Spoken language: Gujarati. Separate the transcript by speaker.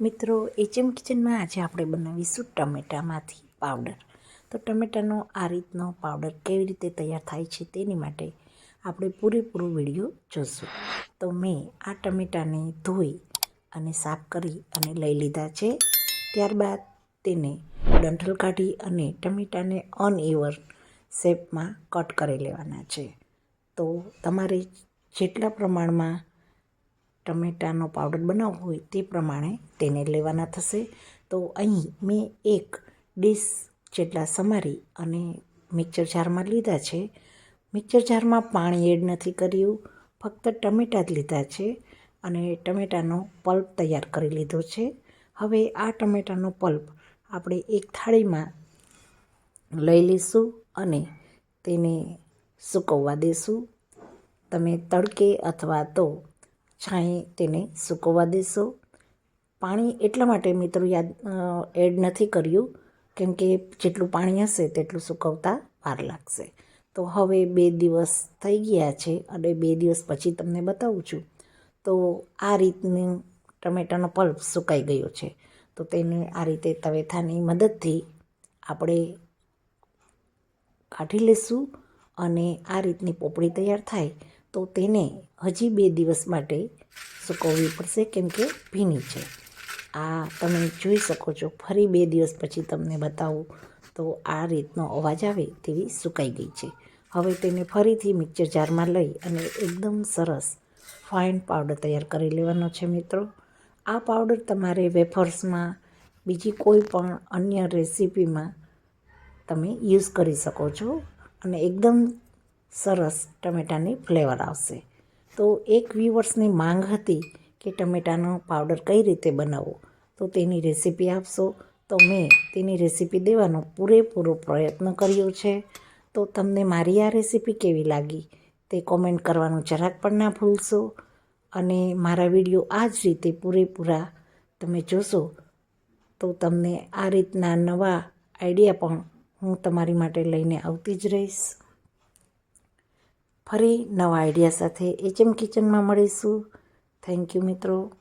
Speaker 1: મિત્રો એચએમ કિચનમાં આજે આપણે બનાવીશું ટમેટામાંથી પાવડર તો ટમેટાનો આ રીતનો પાવડર કેવી રીતે તૈયાર થાય છે તેની માટે આપણે પૂરેપૂરો વીડિયો જોશું. તો મેં આ ટમેટાને ધોઈ અને સાફ કરી અને લઈ લીધા છે. ત્યારબાદ તેને ડંઠલ કાઢી અને ટમેટાને અનઇવર શેપમાં કટ કરી લેવાના છે. તો તમારે જેટલા પ્રમાણમાં ટમેટાનો પાવડર બનાવવો હોય તે પ્રમાણે તેને લેવાના થશે. તો અહીં મેં એક ડીશ જેટલા સમારી અને મિક્સર જારમાં લીધા છે. મિક્સર જારમાં પાણી એડ નથી કર્યું. ફક્ત ટમેટાં જ લીધા છે અને ટમેટાનો પલ્પ તૈયાર કરી લીધો છે. હવે આ ટમેટાનો પલ્પ આપણે એક થાળીમાં લઈ લઈશું અને તેને સૂકવવા દેશું. તમે તડકે અથવા તો છાંયે તેને સૂકવવા દેશો. પાણી એટલા માટે મિત્રો યાદ એડ નથી કર્યું, કેમ કે જેટલું પાણી હશે તેટલું સૂકવતા વાર લાગશે. તો હવે બે દિવસ થઈ ગયા છે અને બે દિવસ પછી તમને બતાવું છું. તો આ રીતનું ટમેટાનો પલ્પ સુકાઈ ગયો છે. તો તેને આ રીતે તવેથાની મદદથી આપણે કાઢી લઈશું અને આ રીતની પોપડી તૈયાર થાય તો તેને હજી બે દિવસ માટે સૂકવવી પડશે, કેમ કે ભીની છે. આ તમે જોઈ શકો છો, ફરી બે દિવસ પછી તમને બતાવું તો આ રીતનો અવાજ આવે તેવી સુકાઈ ગઈ છે. હવે તેને ફરીથી મિક્સર જારમાં લઈ અને એકદમ સરસ ફાઇન પાવડર તૈયાર કરી લેવાનો છે મિત્રો. આ પાવડર તમારે વેફર્સમાં, બીજી કોઈ પણ અન્ય રેસીપીમાં તમે યુઝ કરી શકો છો અને એકદમ સરસ ટમેટાની ફ્લેવર આવશે. તો એક વ્યૂવર્સની માંગ હતી કે ટમેટાનો પાવડર કઈ રીતે બનાવવો. તો તેની રેસીપી આપશો? તો મેં તેની રેસીપી દેવાનો પૂરેપૂરો પ્રયત્ન કર્યો છે. તો તમને મારી આ રેસીપી કેવી લાગી તે કોમેન્ટ કરવાનું જરાક પણ ના ભૂલશો. અને મારા વીડિયો આ જ રીતે પૂરેપૂરા તમે જોશો, તો તમને આ રીતના નવા આઈડિયા પણ હું તમારી માટે લઈને આવતી જ રહીશ. ફરી નવા આઈડિયા સાથે એચએમ કિચનમાં મળીશું. થેન્ક યુ મિત્રો.